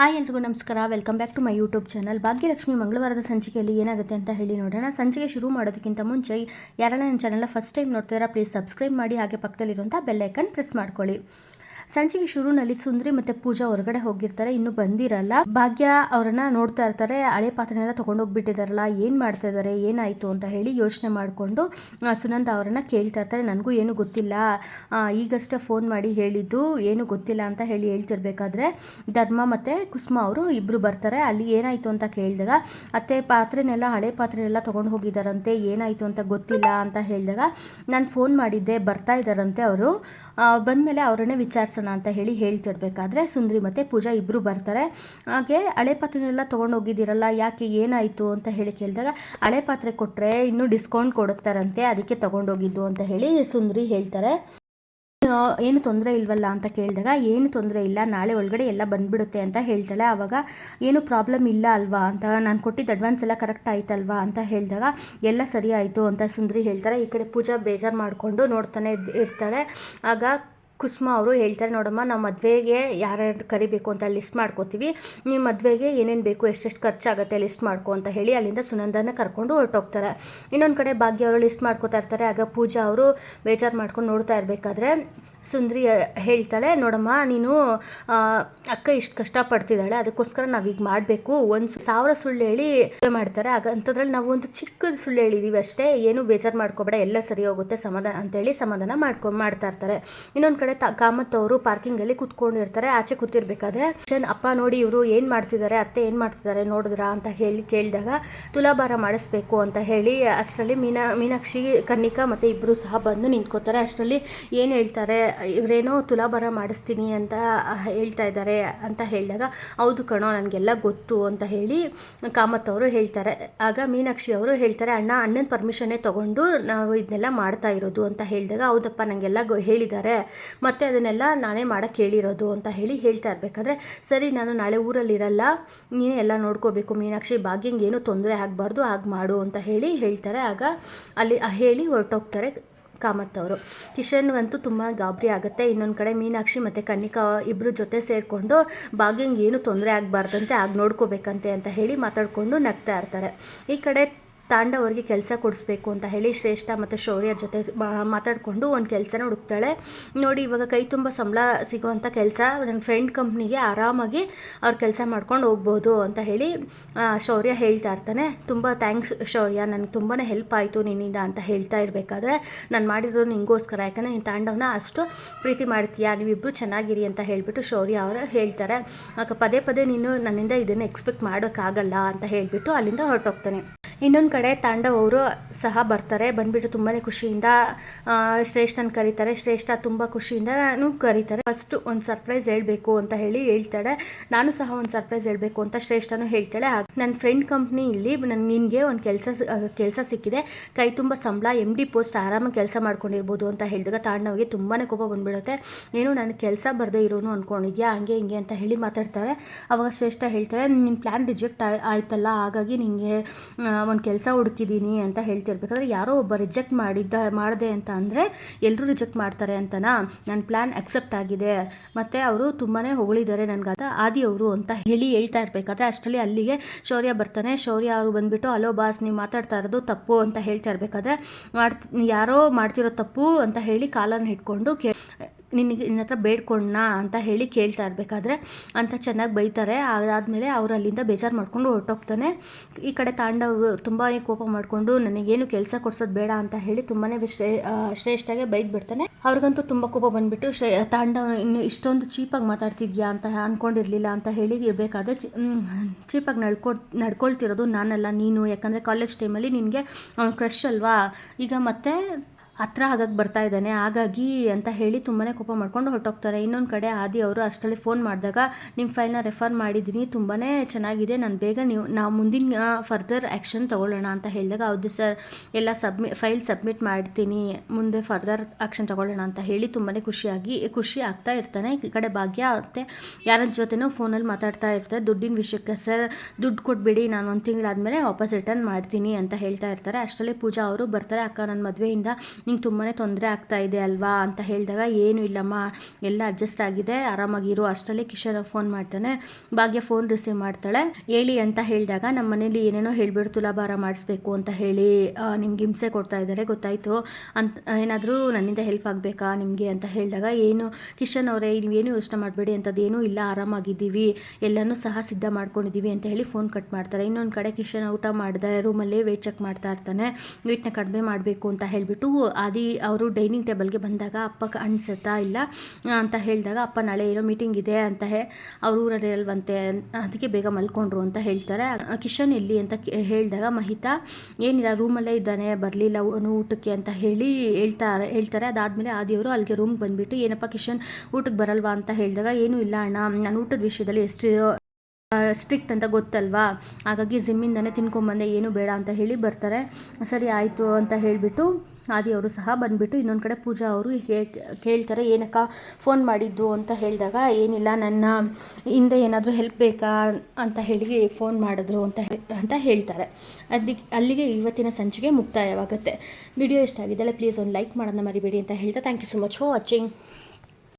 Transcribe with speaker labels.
Speaker 1: Hi ಎಲ್ರಿಗೂ ನಮಸ್ಕಾರ. Welcome back to my YouTube channel Bhagyalakshmi ಮಂಗಳವಾರದ ಸಂಚಿಕೆಯಲ್ಲಿ ಏನಾಗುತ್ತೆ ಅಂತ ಹೇಳಿ ನೋಡೋಣ. ಸಂಚಿಕೆ ಶುರು ಮಾಡೋದಕ್ಕಿಂತ ಮುಂಚೆ ಯಾರನ್ನ ನನ್ನ ಚಾನಲ್ನ ಫಸ್ಟ್ ಟೈಮ್ ನೋಡ್ತಾರ ಪ್ಲೀಸ್ ಸಬ್ಸ್ಕ್ರೈಬ್ ಮಾಡಿ. ಹಾಗೆ ಪಕ್ಕದಲ್ಲಿರುವಂಥ ಬೆಲ್ಲೈಕನ್ ಪ್ರೆಸ್ ಮಾಡ್ಕೊಳ್ಳಿ. ಸಂಚಿಕೆ ಶುರುನಲ್ಲಿ ಸುಂದರಿ ಮತ್ತೆ ಪೂಜಾ ಹೊರಗಡೆ ಹೋಗಿರ್ತಾರೆ, ಇನ್ನು ಬಂದಿರಲ್ಲ. ಭಾಗ್ಯ ಅವರನ್ನ ನೋಡ್ತಾ ಇರ್ತಾರೆ, ಹಳೆ ಪಾತ್ರೆನೆಲ್ಲ ತಗೊಂಡೋಗ್ಬಿಟ್ಟಿದಾರಲ್ಲ, ಏನು ಮಾಡ್ತಾ ಇದ್ದಾರೆ ಏನಾಯ್ತು ಅಂತ ಹೇಳಿ ಯೋಚನೆ ಮಾಡಿಕೊಂಡು ಸುನಂದ ಅವರನ್ನ ಕೇಳ್ತಾ ಇರ್ತಾರೆ. ನನಗೂ ಏನು ಗೊತ್ತಿಲ್ಲ. ಈಗಷ್ಟೇ ಫೋನ್ ಮಾಡಿ ಹೇಳಿದ್ದು, ಏನು ಗೊತ್ತಿಲ್ಲ ಅಂತ ಹೇಳಿ ಹೇಳ್ತಿರ್ಬೇಕಾದ್ರೆ, ಧರ್ಮ ಮತ್ತು ಕುಸುಮ ಅವರು ಇಬ್ಬರು ಬರ್ತಾರೆ. ಅಲ್ಲಿ ಏನಾಯಿತು ಅಂತ ಕೇಳಿದಾಗ, ಅತ್ತೆ ಪಾತ್ರೆನೆಲ್ಲ, ಹಳೆ ಪಾತ್ರೆನೆಲ್ಲ ತಗೊಂಡು ಹೋಗಿದ್ದಾರಂತೆ ಏನಾಯಿತು ಅಂತ ಗೊತ್ತಿಲ್ಲ ಅಂತ ಹೇಳಿದಾಗ, ನಾನು ಫೋನ್ ಮಾಡಿದ್ದೆ, ಬರ್ತಾ ಇದ್ದಾರಂತೆ ಅವರು. ಬಂದಮೇಲೆ ಅವರನ್ನೇ ವಿಚಾರಿಸೋಣ ಅಂತ ಹೇಳಿ ಹೇಳ್ತಿರ್ಬೇಕಾದ್ರೆ ಸುಂದ್ರಿ ಮತ್ತು ಪೂಜಾ ಇಬ್ಬರು ಬರ್ತಾರೆ. ಹಾಗೆ ಹಳೆ ಪಾತ್ರೆನೆಲ್ಲ ತೊಗೊಂಡೋಗಿದ್ದೀರಲ್ಲ, ಯಾಕೆ ಏನಾಯಿತು ಅಂತ ಹೇಳಿ ಕೇಳಿದಾಗ, ಹಳೆ ಪಾತ್ರೆ ಕೊಟ್ಟರೆ ಇನ್ನೂ ಡಿಸ್ಕೌಂಟ್ ಕೊಡುತ್ತಾರಂತೆ, ಅದಕ್ಕೆ ತೊಗೊಂಡೋಗಿದ್ದು ಅಂತ ಹೇಳಿ ಸುಂದ್ರಿ ಹೇಳ್ತಾರೆ. ಏನು ತೊಂದರೆ ಇಲ್ವಲ್ಲ ಅಂತ ಕೇಳಿದಾಗ, ಏನು ತೊಂದರೆ ಇಲ್ಲ, ನಾಳೆ ಒಳಗಡೆ ಎಲ್ಲ ಬಂದ್ಬಿಡುತ್ತೆ ಅಂತ ಹೇಳ್ತಾಳೆ. ಆವಾಗ ಏನು ಪ್ರಾಬ್ಲಮ್ ಇಲ್ಲ ಅಲ್ವಾ ಅಂತ, ನಾನು ಕೊಟ್ಟಿದ್ದ ಅಡ್ವಾನ್ಸ್ ಎಲ್ಲ ಕರೆಕ್ಟ್ ಆಯ್ತಲ್ವಾ ಅಂತ ಹೇಳಿದಾಗ, ಎಲ್ಲ ಸರಿ ಆಯಿತು ಅಂತ ಸುಂದರಿ ಹೇಳ್ತಾರೆ. ಈ ಕಡೆ ಪೂಜಾ ಬೇಜಾರು ಮಾಡಿಕೊಂಡು ನೋಡ್ತಾನೆ ಇರ್ತಾಳೆ. ಆಗ ಕುಸುಮ ಅವರು ಹೇಳ್ತಾರೆ, ನೋಡಮ್ಮ, ನಾವು ಮದುವೆಗೆ ಯಾರ್ಯಾರು ಕರಿಬೇಕು ಅಂತ ಲಿಸ್ಟ್ ಮಾಡ್ಕೋತೀವಿ. ನೀವು ಮದುವೆಗೆ ಏನೇನು ಬೇಕು, ಎಷ್ಟೆಷ್ಟು ಖರ್ಚಾಗುತ್ತೆ ಲಿಸ್ಟ್ ಮಾಡ್ಕೊ ಅಂತ ಹೇಳಿ ಅಲ್ಲಿಂದ ಸುನಂದನ ಕರ್ಕೊಂಡು ಹೊರಟೋಗ್ತಾರೆ. ಇನ್ನೊಂದು ಕಡೆ ಭಾಗ್ಯ ಅವರು ಲಿಸ್ಟ್ ಮಾಡ್ಕೋತಾ ಇರ್ತಾರೆ. ಆಗ ಪೂಜಾ ಅವರು ಬೇಜಾರು ಮಾಡ್ಕೊಂಡು ನೋಡ್ತಾ ಇರಬೇಕಾದ್ರೆ ಸುಂದ್ರಿ ಹೇಳ್ತಾಳೆ, ನೋಡಮ್ಮ, ನೀನು ಅಕ್ಕ ಇಷ್ಟು ಕಷ್ಟಪಡ್ತಿದ್ದಾಳೆ ಅದಕ್ಕೋಸ್ಕರ ನಾವೀಗ ಮಾಡಬೇಕು. ಒಂದು ಸಾವಿರ ಸುಳ್ಳು ಹೇಳಿ ಮಾಡ್ತಾರೆ. ಆಗ ಅಂಥದ್ರಲ್ಲಿ ನಾವು ಒಂದು ಚಿಕ್ಕ ಸುಳ್ಳು ಹೇಳಿದ್ದೀವಿ ಅಷ್ಟೇ. ಏನು ಬೇಜಾರು ಮಾಡ್ಕೋಬೇಡ, ಎಲ್ಲ ಸರಿ ಹೋಗುತ್ತೆ, ಸಮಾಧಾನ ಅಂತೇಳಿ ಸಮಾಧಾನ ಮಾಡ್ಕೊ, ಮಾಡ್ತಾ ಇರ್ತಾರೆ. ಇನ್ನೊಂದು ತ ಕಾಮತ್ ಅವರು ಪಾರ್ಕಿಂಗಲ್ಲಿ ಕೂತ್ಕೊಂಡಿರ್ತಾರೆ. ಆಚೆ ಕೂತಿರ್ಬೇಕಾದ್ರೆ ಚಂದ್ ಅಪ್ಪ ನೋಡಿ ಇವರು ಏನು ಮಾಡ್ತಿದ್ದಾರೆ, ಅತ್ತೆ ಏನು ಮಾಡ್ತಿದ್ದಾರೆ ನೋಡಿದ್ರಾ? ಅಂತ ಹೇಳಿ ಕೇಳಿದಾಗ, ತುಲಾಭಾರ ಮಾಡಿಸ್ಬೇಕು ಅಂತ ಹೇಳಿ, ಅಷ್ಟರಲ್ಲಿ ಮೀನಾ, ಮೀನಾಕ್ಷಿ, ಕನ್ನಿಕಾ ಮತ್ತೆ ಇಬ್ರು ಸಹ ಬಂದು ನಿಂತ್ಕೋತಾರೆ. ಅಷ್ಟರಲ್ಲಿ ಏನು ಹೇಳ್ತಾರೆ, ಇವರೇನೋ ತುಲಾಭಾರ ಮಾಡಿಸ್ತೀನಿ ಅಂತ ಹೇಳ್ತಾ ಇದ್ದಾರೆ ಅಂತ ಹೇಳಿದಾಗ, ಹೌದು ಕಣೋ, ನನಗೆಲ್ಲ ಗೊತ್ತು ಅಂತ ಹೇಳಿ ಕಾಮತ್ ಅವರು ಹೇಳ್ತಾರೆ. ಆಗ ಮೀನಾಕ್ಷಿ ಅವರು ಹೇಳ್ತಾರೆ, ಅಣ್ಣ, ಅಣ್ಣನ ಪರ್ಮಿಷನ್ನೇ ತಗೊಂಡು ನಾವು ಇದನ್ನೆಲ್ಲ ಮಾಡ್ತಾ ಇರೋದು ಅಂತ ಹೇಳಿದಾಗ, ಹೌದಪ್ಪ ನನಗೆಲ್ಲ ಹೇಳಿದ್ದಾರೆ. ಮತ್ತು ಅದನ್ನೆಲ್ಲ ನಾನೇ ಮಾಡೋಕ್ಕೆ ಹೇಳಿರೋದು ಅಂತ ಹೇಳಿ ಹೇಳ್ತಾ ಇರಬೇಕಾದ್ರೆ, ಸರಿ, ನಾನು ನಾಳೆ ಊರಲ್ಲಿರಲ್ಲ, ನೀನೇ ಎಲ್ಲ ನೋಡ್ಕೋಬೇಕು, ಮೀನಾಕ್ಷಿ ಬಾಗಿಂಗ್ ಏನೂ ತೊಂದರೆ ಆಗಬಾರ್ದು, ಹಾಗೆ ಮಾಡು ಅಂತ ಹೇಳಿ ಹೇಳ್ತಾರೆ. ಆಗ ಅಲ್ಲಿ ಹೇಳಿ ಹೊರಟೋಗ್ತಾರೆ ಕಾಮತ್ ಅವರು. ಕಿಶನ್ಗಂತೂ ತುಂಬ ಗಾಬರಿ ಆಗುತ್ತೆ. ಇನ್ನೊಂದು ಕಡೆ ಮೀನಾಕ್ಷಿ ಮತ್ತು ಕನ್ನಿಕಾ ಇಬ್ಬರು ಜೊತೆ ಸೇರಿಕೊಂಡು ಬಾಗಿಂಗ್ ಏನು ತೊಂದರೆ ಆಗಬಾರ್ದಂತೆ ಆಗ ನೋಡ್ಕೋಬೇಕಂತೆ ಅಂತ ಹೇಳಿ ಮಾತಾಡಿಕೊಂಡು ನಗ್ತಾ ಇರ್ತಾರೆ. ಈ ಕಡೆ ತಾಂಡವ್ರಿಗೆ ಕೆಲಸ ಕೊಡಿಸ್ಬೇಕು ಅಂತ ಹೇಳಿ ಶ್ರೇಷ್ಠ ಮತ್ತು ಶೌರ್ಯ ಜೊತೆ ಮಾತಾಡಿಕೊಂಡು ಒಂದು ಕೆಲಸನ ಹುಡುಕ್ತಾಳೆ. ನೋಡಿ, ಇವಾಗ ಕೈ ತುಂಬ ಸಂಬಳ ಸಿಗೋವಂಥ ಕೆಲಸ, ನನ್ನ ಫ್ರೆಂಡ್ ಕಂಪ್ನಿಗೆ ಆರಾಮಾಗಿ ಅವ್ರು ಕೆಲಸ ಮಾಡ್ಕೊಂಡು ಹೋಗ್ಬೋದು ಅಂತ ಹೇಳಿ ಶೌರ್ಯ ಹೇಳ್ತಾ ಇರ್ತಾನೆ. ತುಂಬ ಥ್ಯಾಂಕ್ಸ್ ಶೌರ್ಯ, ನನಗೆ ತುಂಬಾ ಹೆಲ್ಪ್ ಆಯಿತು ನಿನ್ನಿಂದ ಅಂತ ಹೇಳ್ತಾ ಇರಬೇಕಾದ್ರೆ, ನಾನು ಮಾಡಿರೋದು ನಿಂಗೋಸ್ಕರ. ಯಾಕಂದರೆ ನೀನು ತಾಂಡವನ ಅಷ್ಟು ಪ್ರೀತಿ ಮಾಡ್ತೀಯಾ ನೀವಿಬ್ಬರು ಚೆನ್ನಾಗಿರಿ ಅಂತ ಹೇಳಿಬಿಟ್ಟು ಶೌರ್ಯ ಅವರು ಹೇಳ್ತಾರೆ. ಪದೇ ಪದೇ ನೀನು ನನ್ನಿಂದ ಇದನ್ನು ಎಕ್ಸ್ಪೆಕ್ಟ್ ಮಾಡೋಕ್ಕಾಗಲ್ಲ ಅಂತ ಹೇಳಿಬಿಟ್ಟು ಅಲ್ಲಿಂದ ಹೊರಟೋಗ್ತಾನೆ. ಇನ್ನೊಂದು ಕಡೆ ತಾಂಡವ್ ಅವರು ಸಹ ಬರ್ತಾರೆ. ಬಂದ್ಬಿಟ್ಟು ತುಂಬಾ ಖುಷಿಯಿಂದ ಶ್ರೇಷ್ಠನ ಕರೀತಾರೆ. ಶ್ರೇಷ್ಠ ತುಂಬ ನಾನು ಕರೀತಾರೆ. ಫಸ್ಟ್ ಒಂದು ಸರ್ಪ್ರೈಸ್ ಹೇಳಬೇಕು ಅಂತ ಹೇಳಿ ಹೇಳ್ತಾಳೆ. ನಾನು ಸಹ ಒಂದು ಸರ್ಪ್ರೈಸ್ ಹೇಳಬೇಕು ಅಂತ ಶ್ರೇಷ್ಠನೂ ಹೇಳ್ತಾಳೆ. ನನ್ನ ಫ್ರೆಂಡ್ ಕಂಪ್ನಿ ಇಲ್ಲಿ ನನ್, ನಿನಗೆ ಒಂದು ಕೆಲಸ ಕೆಲಸ ಸಿಕ್ಕಿದೆ. ಕೈ ತುಂಬ ಸಂಬಳ ಎಂ ಡಿ ಪೋಸ್ಟ್ ಆರಾಮಾಗಿ ಕೆಲಸ ಮಾಡ್ಕೊಂಡಿರ್ಬೋದು ಅಂತ ಹೇಳಿದಾಗ ತಾಂಡವ್ಗೆ ತುಂಬಾ ಕೋಪ ಬಂದ್ಬಿಡುತ್ತೆ. ಏನು, ನಾನು ಕೆಲಸ ಬರದೇ ಇರೋನು ಅಂದ್ಕೊಂಡಿದ್ಯಾ ಹಂಗೆ ಹಿಂಗೆ ಅಂತ ಹೇಳಿ ಮಾತಾಡ್ತಾರೆ. ಅವಾಗ ಶ್ರೇಷ್ಠ ಹೇಳ್ತಾರೆ ನಿನ್ನ ಪ್ಲ್ಯಾನ್ ರಿಜೆಕ್ಟ್ ಆಯ್ತಲ್ಲ? ಹಾಗಾಗಿ ನಿನಗೆ ಒಂದು ಕೆಲಸ ಹುಡುಕಿದ್ದೀನಿ ಅಂತ ಹೇಳ್ತಿರ್ಬೇಕಾದ್ರೆ ಯಾರೋ ಒಬ್ಬ ರಿಜೆಕ್ಟ್ ಮಾಡಿದ್ದ, ಮಾಡಿದೆ ಅಂತ ಅಂದರೆ ಎಲ್ಲರೂ ರಿಜೆಕ್ಟ್ ಮಾಡ್ತಾರೆ ಅಂತನಾ? ನನ್ನ ಪ್ಲ್ಯಾನ್ ಅಕ್ಸೆಪ್ಟ್ ಆಗಿದೆ. ಮತ್ತು ಅವರು ತುಂಬಾ ಹೊಗಳಿದ್ದಾರೆ ನನಗಾದ ಆದಿ ಅವರು ಅಂತ ಹೇಳಿ ಹೇಳ್ತಾ ಇರಬೇಕಾದ್ರೆ ಅಷ್ಟರಲ್ಲಿ ಅಲ್ಲಿಗೆ ಶೌರ್ಯ ಬರ್ತಾನೆ. ಶೌರ್ಯ ಅವರು ಬಂದುಬಿಟ್ಟು, ಅಲೋ ಬಾಸ್, ನೀವು ಮಾತಾಡ್ತಾ ಇರೋದು ತಪ್ಪು ಅಂತ ಹೇಳ್ತಾ ಇರಬೇಕಾದ್ರೆ, ಮಾಡ್ತಿ, ಯಾರೋ ಮಾಡ್ತಿರೋ ತಪ್ಪು ಅಂತ ಹೇಳಿ ಕಾಲನ್ನು ಹಿಡ್ಕೊಂಡು ಕೇ ನಿನಗೆ ನಿನ್ನ ಹತ್ರ ಬೇಡ್ಕೊಂಡ್ನ ಅಂತ ಹೇಳಿ ಕೇಳ್ತಾ ಇರಬೇಕಾದ್ರೆ ಅಂತ ಚೆನ್ನಾಗಿ ಬೈತಾರೆ. ಅದಾದಮೇಲೆ ಅವ್ರು ಅಲ್ಲಿಂದ ಬೇಜಾರು ಮಾಡ್ಕೊಂಡು ಹೊರಟೋಗ್ತಾನೆ. ಈ ಕಡೆ ತಾಂಡವ್ ತುಂಬಾ ಕೋಪ ಮಾಡಿಕೊಂಡು ನನಗೇನು ಕೆಲಸ ಕೊಡ್ಸೋದು ಬೇಡ ಅಂತ ಹೇಳಿ ತುಂಬಾ ಶ್ರೇ ಬೈದು ಬಿಡ್ತಾನೆ. ಅವ್ರಿಗಂತೂ ತುಂಬ ಕೋಪ ಬಂದುಬಿಟ್ಟು ಶ್ರೇ, ತಾಂಡವ್ ಇನ್ನು ಇಷ್ಟೊಂದು ಚೀಪಾಗಿ ಮಾತಾಡ್ತಿದ್ಯಾ ಅಂತ ಅಂದ್ಕೊಂಡಿರಲಿಲ್ಲ ಅಂತ ಹೇಳಿ ಇರಬೇಕಾದ್ರೆ ಚೀಪಾಗಿ ನಡ್ಕೊ ನಡ್ಕೊಳ್ತಿರೋದು ನಾನಲ್ಲ, ನೀನು. ಯಾಕಂದರೆ ಕಾಲೇಜ್ ಟೈಮಲ್ಲಿ ನಿನಗೆ ಕ್ರಶ್ ಅಲ್ವಾ? ಈಗ ಮತ್ತೆ ಹತ್ರ ಆಗಕ್ಕೆ ಬರ್ತಾ ಇದ್ದಾನೆ. ಹಾಗಾಗಿ ಅಂತ ಹೇಳಿ ತುಂಬಾ ಕೋಪ ಮಾಡ್ಕೊಂಡು ಹೊರಟೋಗ್ತಾರೆ. ಇನ್ನೊಂದು ಕಡೆ ಆದಿ ಅವರು ಅಷ್ಟರಲ್ಲಿ ಫೋನ್ ಮಾಡಿದಾಗ ನಿಮ್ಮ ಫೈಲ್ನ ರೆಫರ್ ಮಾಡಿದ್ದೀನಿ ತುಂಬಾ ಚೆನ್ನಾಗಿದೆ. ನಾನು ಬೇಗ ನೀವು, ನಾವು ಮುಂದಿನ ಫರ್ದರ್ ಆ್ಯಕ್ಷನ್ ತೊಗೊಳ್ಳೋಣ ಅಂತ ಹೇಳಿದಾಗ, ಹೌದು ಸರ್ ಎಲ್ಲ ಸಬ್ಮಿ ಫೈಲ್ ಸಬ್ಮಿಟ್ ಮಾಡ್ತೀನಿ. ಮುಂದೆ ಫರ್ದರ್ ಆ್ಯಕ್ಷನ್ ತೊಗೊಳ್ಳೋಣ ಅಂತ ಹೇಳಿ ತುಂಬಾ ಖುಷಿಯಾಗಿ, ಖುಷಿ ಆಗ್ತಾ ಇರ್ತಾನೆ. ಈ ಕಡೆ ಭಾಗ್ಯ ಮತ್ತು ಯಾರ ಜೊತೆನೂ ಫೋನಲ್ಲಿ ಮಾತಾಡ್ತಾ ಇರ್ತಾರೆ. ದುಡ್ಡಿನ ವಿಷಯಕ್ಕೆ ಸರ್ ದುಡ್ಡು ಕೊಟ್ಬಿಡಿ, ನಾನು ಒಂದು ತಿಂಗಳಾದಮೇಲೆ ವಾಪಸ್ ರಿಟರ್ನ್ ಮಾಡ್ತೀನಿ ಅಂತ ಹೇಳ್ತಾ ಇರ್ತಾರೆ. ಅಷ್ಟರಲ್ಲಿ ಪೂಜಾ ಅವರು ಬರ್ತಾರೆ. ಅಕ್ಕ ನನ್ನ ಮದುವೆಯಿಂದ ನಿಂಗೆ ತುಂಬಾ ತೊಂದರೆ ಆಗ್ತಾ ಇದೆ ಅಲ್ವಾ ಅಂತ ಹೇಳಿದಾಗ, ಏನು ಇಲ್ಲಮ್ಮ, ಎಲ್ಲ ಅಡ್ಜಸ್ಟ್ ಆಗಿದೆ, ಆರಾಮಾಗಿರು, ಅಷ್ಟರಲ್ಲೇ ಕಿಶನ್ ಫೋನ್ ಮಾಡ್ತಾನೆ, ಭಾಗ್ಯ ಫೋನ್ ರಿಸೀವ್ ಮಾಡ್ತಾಳೆ. ಹೇಳಿ ಅಂತ ಹೇಳಿದಾಗ ನಮ್ಮ ಮನೇಲಿ ಏನೇನೋ ಹೇಳ್ಬಿಟ್ಟು ತುಲಾಭಾರ ಮಾಡಿಸ್ಬೇಕು ಅಂತ ಹೇಳಿ ನಿಮ್ಗೆ ಹಿಂಸೆ ಕೊಡ್ತಾ ಇದ್ದಾರೆ, ಗೊತ್ತಾಯಿತು. ಅಂತ, ಏನಾದರೂ ನನ್ನಿಂದ ಹೆಲ್ಪ್ ಆಗಬೇಕಾ ನಿಮಗೆ? ಅಂತ ಹೇಳಿದಾಗ, ಏನು, ಕಿಶನ್ ಅವರೇ, ನೀವೇನು ಯೋಚನೆ ಮಾಡಬೇಡಿ ಅಂಥದ್ದೇನೂ ಇಲ್ಲ, ಆರಾಮಾಗಿದ್ದೀವಿ, ಎಲ್ಲನೂ ಸಹ ಸಿದ್ಧ ಮಾಡ್ಕೊಂಡಿದ್ದೀವಿ ಅಂತ ಹೇಳಿ ಫೋನ್ ಕಟ್ ಮಾಡ್ತಾರೆ. ಇನ್ನೊಂದು ಕಡೆ ಕಿಶನ್ ಊಟ ಮಾಡಿದೆ ರೂಮಲ್ಲೇ ವೇಟ್ ಚೆಕ್ ಮಾಡ್ತಾ ಇರ್ತಾನೆ, ವೇಟ್ನ ಕಡಿಮೆ ಮಾಡಬೇಕು ಅಂತ ಹೇಳಿಬಿಟ್ಟು ಆದಿ ಅವರು ಡೈನಿಂಗ್ ಟೇಬಲ್ಗೆ ಬಂದಾಗ, ಅಪ್ಪ ಅನ್ಸುತ್ತಾ ಇಲ್ಲ? ಅಂತ ಹೇಳಿದಾಗ, ಅಪ್ಪ ನಾಳೆ ಏನೋ ಮೀಟಿಂಗ್ ಇದೆ ಅಂತ ಹೇ, ಅವ್ರ ಊರಲ್ಲಿ ಇರಲ್ವಂತೆ ಅದಕ್ಕೆ ಬೇಗ ಮಲ್ಕೊಂಡ್ರು ಅಂತ ಹೇಳ್ತಾರೆ. ಕಿಶನ್ ಎಲ್ಲಿ? ಅಂತ ಹೇಳಿದಾಗ, ಮಹಿತಾ, ಏನಿಲ್ಲ, ರೂಮಲ್ಲೇ ಇದ್ದಾನೆ, ಬರಲಿಲ್ಲ ಅವನು ಊಟಕ್ಕೆ ಅಂತ ಹೇಳಿ ಹೇಳ್ತಾರೆ ಹೇಳ್ತಾರೆ. ಅದಾದಮೇಲೆ ಆದಿಯವರು ಅಲ್ಲಿಗೆ ರೂಮ್ಗೆ ಬಂದುಬಿಟ್ಟು, ಏನಪ್ಪ ಕಿಶನ್, ಊಟಕ್ಕೆ ಬರಲ್ವಾ? ಅಂತ ಹೇಳಿದಾಗ, ಏನೂ ಇಲ್ಲ ಅಣ್ಣ, ನಾನು ಊಟದ ವಿಷಯದಲ್ಲಿ ಎಷ್ಟು ಸ್ಟ್ರಿಕ್ಟ್ ಅಂತ ಗೊತ್ತಲ್ವಾ? ಹಾಗಾಗಿ ಜಿಮ್ಮಿಂದನೇ ತಿನ್ಕೊಂಬಂದೆ, ಏನು ಬೇಡ ಅಂತ ಹೇಳಿ ಬರ್ತಾರೆ. ಸರಿ, ಆಯಿತು, ಅಂತ ಹೇಳಿಬಿಟ್ಟು ಆದಿ ಅವರು ಸಹ ಬಂದುಬಿಟ್ಟು ಇನ್ನೊಂದು ಕಡೆ ಪೂಜಾ ಅವರು ಕೇಳ್ತಾರೆ, ಏನಕ್ಕ ಫೋನ್ ಮಾಡಿದ್ದು? ಅಂತ ಹೇಳಿದಾಗ, ಏನಿಲ್ಲ, ನನ್ನ ಹಿಂದೆ ಏನಾದರೂ ಹೆಲ್ಪ್ ಬೇಕಾ ಅಂತ ಹೇಳಿ ಫೋನ್ ಮಾಡಿದ್ರು ಅಂತ ಅಂತ ಹೇಳ್ತಾರೆ. ಅದಕ್ಕೆ ಅಲ್ಲಿಗೆ ಇವತ್ತಿನ ಸಂಚಿಕೆ ಮುಕ್ತಾಯವಾಗುತ್ತೆ. ವಿಡಿಯೋ ಇಷ್ಟ ಆಗಿದ್ದಲ್ಲ ಪ್ಲೀಸ್ ಒಂದು ಲೈಕ್ ಮಾಡೋದನ್ನ ಮರಿಬೇಡಿ ಅಂತ ಹೇಳ್ತಾ thank you so much for watching